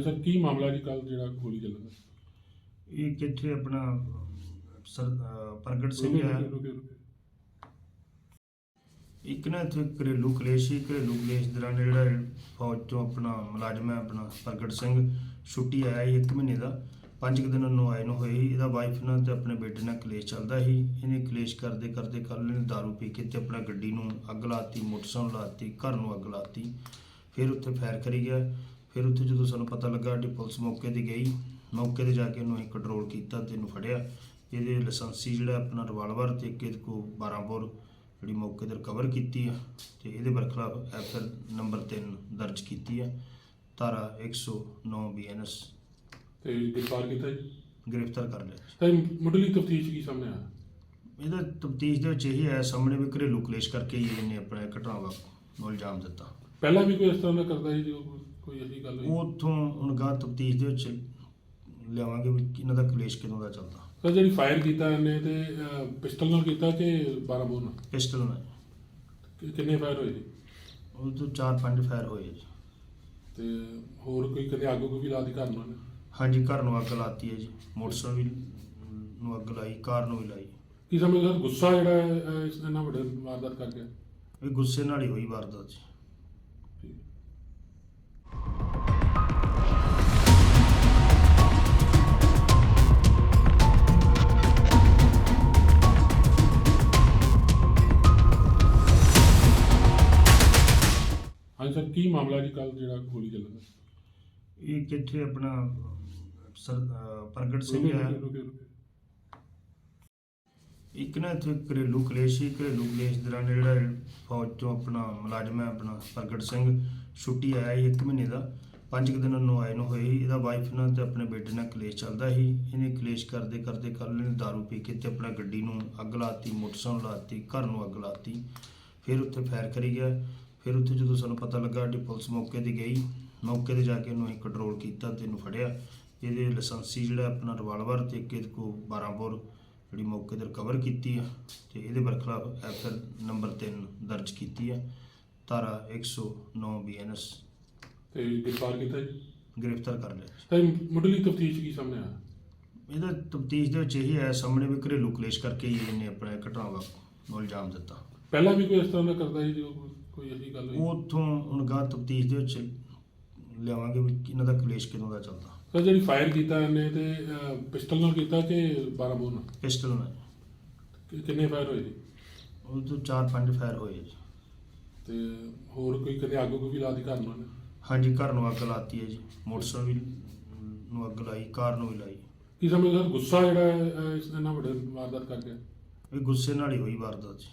ਕੀ ਮਾਮਲਾ ਜੀ ਕੱਲ ਜਿਹੜਾ ਗੋਲੀ ਚੱਲਣ ਦਾ? ਇਹ ਕਿੱਥੇ ਆਪਣਾ ਸਰ ਅਹ ਪ੍ਰਗਟ ਸਿੰਘ ਰੁਕੇ, ਹੈ। ਰੁਕੇ, ਰੁਕੇ, ਰੁਕੇ। ਇੱਕ ਨਾ ਇੱਥੇ ਘਰੇਲੂ ਕਲੇਸ਼ ਸੀ ਘਰੇਲੂ ਕਲੇਸ਼ ਦੌਰਾਨ ਜਿਹੜਾ ਇਹ ਫੌਜ ਤੋਂ ਆਪਣਾ ਮੁਲਾਜ਼ਮ ਹੈ ਆਪਣਾ ਪ੍ਰਗਟ ਸਿੰਘ ਛੁੱਟੀ ਆਇਆ ਸੀ ਇੱਕ ਮਹੀਨੇ ਦਾ। ਪੰਜ ਕੁ ਦਿਨ ਉਹਨੂੰ ਆਏ ਨੂੰ ਹੋਏ ਸੀ। ਇਹਦਾ ਵਾਈਫ ਨਾਲ ਤੇ ਆਪਣੇ ਬੇਟੇ ਨਾਲ ਕਲੇਸ਼ ਚੱਲਦਾ ਸੀ। ਇਹਨੇ ਕਲੇਸ਼ ਕਰਦੇ ਕਰਦੇ ਕੱਲ ਇਹਨੇ ਦਾਰੂ ਪੀ ਕੇ ਤੇ ਆਪਣਾ ਗੱਡੀ ਨੂੰ ਅੱਗ ਲਾਤੀ ਮੋਟਰਸਾਈਕਲ ਲਾਤੀ ਘਰ ਨੂੰ ਅੱਗ ਲਾਤੀ। ਫਿਰ ਉੱਥੇ ਫਾਇਰ ਕਰੀ ਗਿਆ। ਫਿਰ ਉੱਥੇ ਜਦੋਂ ਸਾਨੂੰ ਪਤਾ ਲੱਗਾ ਸਾਡੀ ਪੁਲਿਸ ਮੌਕੇ ਤੇ ਗਈ ਮੌਕੇ ਤੇ ਜਾ ਕੇ ਇਹਨੂੰ ਅਸੀਂ ਕੰਟਰੋਲ ਕੀਤਾ ਤੇ ਇਹਨੂੰ ਫੜਿਆ। ਇਹਦੇ ਲਾਇਸੈਂਸੀ ਜਿਹੜਾ ਆਪਣਾ ਰਿਵਾਲਵਰ ਤੇ ਇੱਕ ਇਹਦੇ ਕੋ 12 ਬੋਰ ਜਿਹੜੀ ਮੌਕੇ ਤੇ ਰਿਕਵਰ ਕੀਤੀ ਆ ਤੇ ਇਹਦੇ ਬਰਖਲਾਫ ਐਫਆਰ ਨੰਬਰ 3 ਦਰਜ ਕੀਤੀ ਆ ਧਾਰਾ 109 ਬੀਐਨਐਸ ਤੇ ਗ੍ਰਿਫਤਾਰ ਕੀਤਾ ਜੀ? ਗ੍ਰਿਫਤਾਰ ਕਰ ਲਿਆ। ਤੇ ਮੁੱਢਲੀ ਤਫਤੀਸ਼ ਕੀ ਸਾਹਮਣੇ ਆਇਆ ਇਹਦਾ ਤਫਤੀਸ਼ ਦੇ ਵਿੱਚ ਇਹੀ ਆਇਆ ਸਾਹਮਣੇ ਵੀ ਘਰੇਲੂ ਕਲੇਸ਼ ਕਰਕੇ ਹੀ ਇਹਨੇ ਆਪਣੇ ਘਟਨਾਵਾਂ ਨੂੰ ਇਲਜ਼ਾਮ ਦਿੱਤਾ। ਪਹਿਲਾਂ ਵੀ ਕੋਈ ਇਸ ਤਰ੍ਹਾਂ ਦਾ ਕਰਦਾ ਸੀ ਜੋ ਕੋਈ ਅਜੀ ਗੱਲ ਹੋਈ? ਉਹ ਉੱਥੋਂ ਹੁਣ ਗਾਂ ਤਫਤੀਸ਼ ਦੇ ਵਿੱਚ ਲਿਆਵਾਂਗੇ ਵੀ ਇਹਨਾਂ ਦਾ ਕਲੇਸ਼ ਕਿਦੋਂ ਦਾ ਚੱਲਦਾ। ਤਾਂ ਜਿਹੜੀ ਫਾਇਰ ਕੀਤਾ ਇਹਨੇ ਤੇ ਪਿਸਟਲ ਨਾਲ ਕੀਤਾ ਕਿ 12 ਬੋਰ ਨਾਲ? ਪਿਸਟਲ ਨਾਲ। ਕਿ- ਕਿੰਨੇ ਫਾਇਰ ਹੋਏ ਜੀ? ਉਹ ਤੋਂ ਚਾਰ ਪੰਜ ਫਾਇਰ ਹੋਏ ਜੀ। ਤੇ ਹੋਰ ਕੋਈ ਕਦੇ ਅੱਗ ਕੋਈ ਵੀ ਲਾ ਦੀ ਘਰ ਨਾਲ ਹਾਂਜੀ ਘਰ ਨੂੰ ਅੱਗ ਲਾਤੀ ਹੈ ਜੀ। ਮੋਟਰਸਾਈਕਲ ਵੀ ਨੂੰ ਅੱਗ ਲਾਈ ਕਾਰ ਨੂੰ ਵੀ ਲਾਈ। ਕੀ ਸਮਝਦਾ ਗੁੱਸਾ ਜਿਹੜਾ ਹੈ, ਅਹ, ਇਸ ਵੱਡੇ ਵਾਰਦਾਤ ਕਰ ਗਿਆ ਇਹ ਗੁੱਸੇ ਨਾਲ ਹੀ ਹੋਈ ਵਾਰਦਾਤ ਜੀ। ਹਾਂਜੀ ਸਰ ਕੀ ਮਾਮਲਾ ਜੀ ਕੱਲ ਜਿਹੜਾ ਗੋਲੀ ਚੱਲਣ ਦਾ? ਇਹ ਕਿੱਥੇ ਆਪਣਾ ਸਰ ਅਹ ਪ੍ਰਗਟ ਸਿੰਘ ਰੁਕੇ, ਹੈ। ਰੁਕੇ, ਰੁਕੇ, ਰੁਕੇ। ਇੱਕ ਨਾ ਇੱਥੇ ਘਰੇਲੂ ਕਲੇਸ਼ ਸੀ ਘਰੇਲੂ ਕਲੇਸ਼ ਦੌਰਾਨ ਜਿਹੜਾ ਇਹ ਫੌਜ ਤੋਂ ਆਪਣਾ ਮੁਲਾਜ਼ਮ ਹੈ ਆਪਣਾ ਪ੍ਰਗਟ ਸਿੰਘ ਛੁੱਟੀ ਆਇਆ ਸੀ ਇੱਕ ਮਹੀਨੇ ਦਾ। ਪੰਜ ਕੁ ਦਿਨ ਉਹਨੂੰ ਆਏ ਨੂੰ ਹੋਏ ਸੀ। ਇਹਦਾ ਵਾਈਫ ਨਾਲ ਤੇ ਆਪਣੇ ਬੇਟੇ ਨਾਲ ਕਲੇਸ਼ ਚੱਲਦਾ ਸੀ। ਇਹਨੇ ਕਲੇਸ਼ ਕਰਦੇ ਕਰਦੇ ਕੱਲ ਇਹਨੇ ਦਾਰੂ ਪੀ ਕੇ ਤੇ ਆਪਣਾ ਗੱਡੀ ਨੂੰ ਅੱਗ ਲਾਤੀ ਮੋਟਰਸਾਈਕਲ ਲਾਤੀ ਘਰ ਨੂੰ ਅੱਗ ਲਾਤੀ। ਫਿਰ ਉੱਥੇ ਫਾਇਰ ਕਰੀ ਗਿਆ। ਫਿਰ ਉੱਥੇ ਜਦੋਂ ਸਾਨੂੰ ਪਤਾ ਲੱਗਾ ਸਾਡੀ ਪੁਲਿਸ ਮੌਕੇ ਤੇ ਗਈ ਮੌਕੇ ਤੇ ਜਾ ਕੇ ਇਹਨੂੰ ਅਸੀਂ ਕੰਟਰੋਲ ਕੀਤਾ ਤੇ ਇਹਨੂੰ ਫੜਿਆ। ਇਹਦੇ ਲਾਇਸੈਂਸੀ ਜਿਹੜਾ ਆਪਣਾ ਰਿਵਾਲਵਰ ਤੇ ਇੱਕ ਇਹਦੇ ਕੋ 12 ਬੋਰ ਜਿਹੜੀ ਮੌਕੇ ਤੇ ਰਿਕਵਰ ਕੀਤੀ ਆ ਤੇ ਇਹਦੇ ਬਰਖਲਾਫ ਐਫਆਰ ਨੰਬਰ 3 ਦਰਜ ਕੀਤੀ ਆ ਧਾਰਾ 109 ਬੀਐਨਐਸ ਤੇ ਗ੍ਰਿਫਤਾਰ ਕੀਤਾ ਜੀ? ਗ੍ਰਿਫਤਾਰ ਕਰ ਲਿਆ ਤੇ ਮੁੱਢਲੀ ਤਫਤੀਸ਼ ਕੀ ਸਾਹਮਣੇ ਆਇਆ ਇਹਦਾ ਤਫਤੀਸ਼ ਦੇ ਵਿੱਚ ਇਹੀ ਆਇਆ ਸਾਹਮਣੇ ਵੀ ਘਰੇਲੂ ਕਲੇਸ਼ ਕਰਕੇ ਹੀ ਇਹਨੇ ਆਪਣੇ ਘਟਨਾਵਾਂ ਨੂੰ ਇਲਜ਼ਾਮ ਦਿੱਤਾ। ਪਹਿਲਾਂ ਵੀ ਕੋਈ ਇਸ ਤਰ੍ਹਾਂ ਦਾ ਕਰਦਾ ਸੀ ਜੋ ਕੋਈ ਗੱਲ ਹੋਈ? ਉੱਥੋਂ ਹੁਣ ਗਾਂ ਤਫਤੀਸ਼ ਦੇ ਵਿੱਚ ਲਿਆਵਾਂਗੇ ਵੀ ਇਹਨਾਂ ਦਾ ਕਲੇਸ਼ ਕਿਦੋਂ ਦਾ ਚੱਲਦਾ। ਤਾਂ ਜਿਹੜੀ ਫਾਇਰ ਕੀਤਾ ਇਹਨੇ ਤੇ ਪਿਸਟਲ ਨਾਲ ਕੀਤਾ ਕਿ 12 ਬੋਰ ਨਾਲ? ਪਿਸਟਲ ਨਾਲ। ਕਿ- ਕਿੰਨੇ ਫਾਇਰ ਹੋਏ ਜੀ? ਉਹ ਤੋਂ ਚਾਰ ਪੰਜ ਫਾਇਰ ਹੋਏ ਜੀ। ਤੇ ਹੋਰ ਕੋਈ ਕਦੇ ਅੱਗ ਕੋਈ ਵੀ ਲਾ ਦੀ ਘਰ ਨਾਲ ਹਾਂਜੀ ਘਰ ਨੂੰ ਅੱਗ ਲਾਤੀ ਹੈ ਜੀ। ਮੋਟਰਸਾਈਕਲ ਵੀ ਨੂੰ ਅੱਗ ਲਾਈ ਕਾਰ ਨੂੰ ਵੀ ਲਾਈ। ਕੀ ਸਮਝਦਾ ਗੁੱਸਾ ਜਿਹੜਾ ਹੈ, ਅਹ, ਇਸ ਇਹਨਾਂ ਵੱਡੇ ਵਾਰਦਾਤ ਕਰ ਗਿਆ ਇਹ ਗੁੱਸੇ ਨਾਲ ਹੀ ਹੋਈ ਵਾਰਦਾਤ ਜੀ।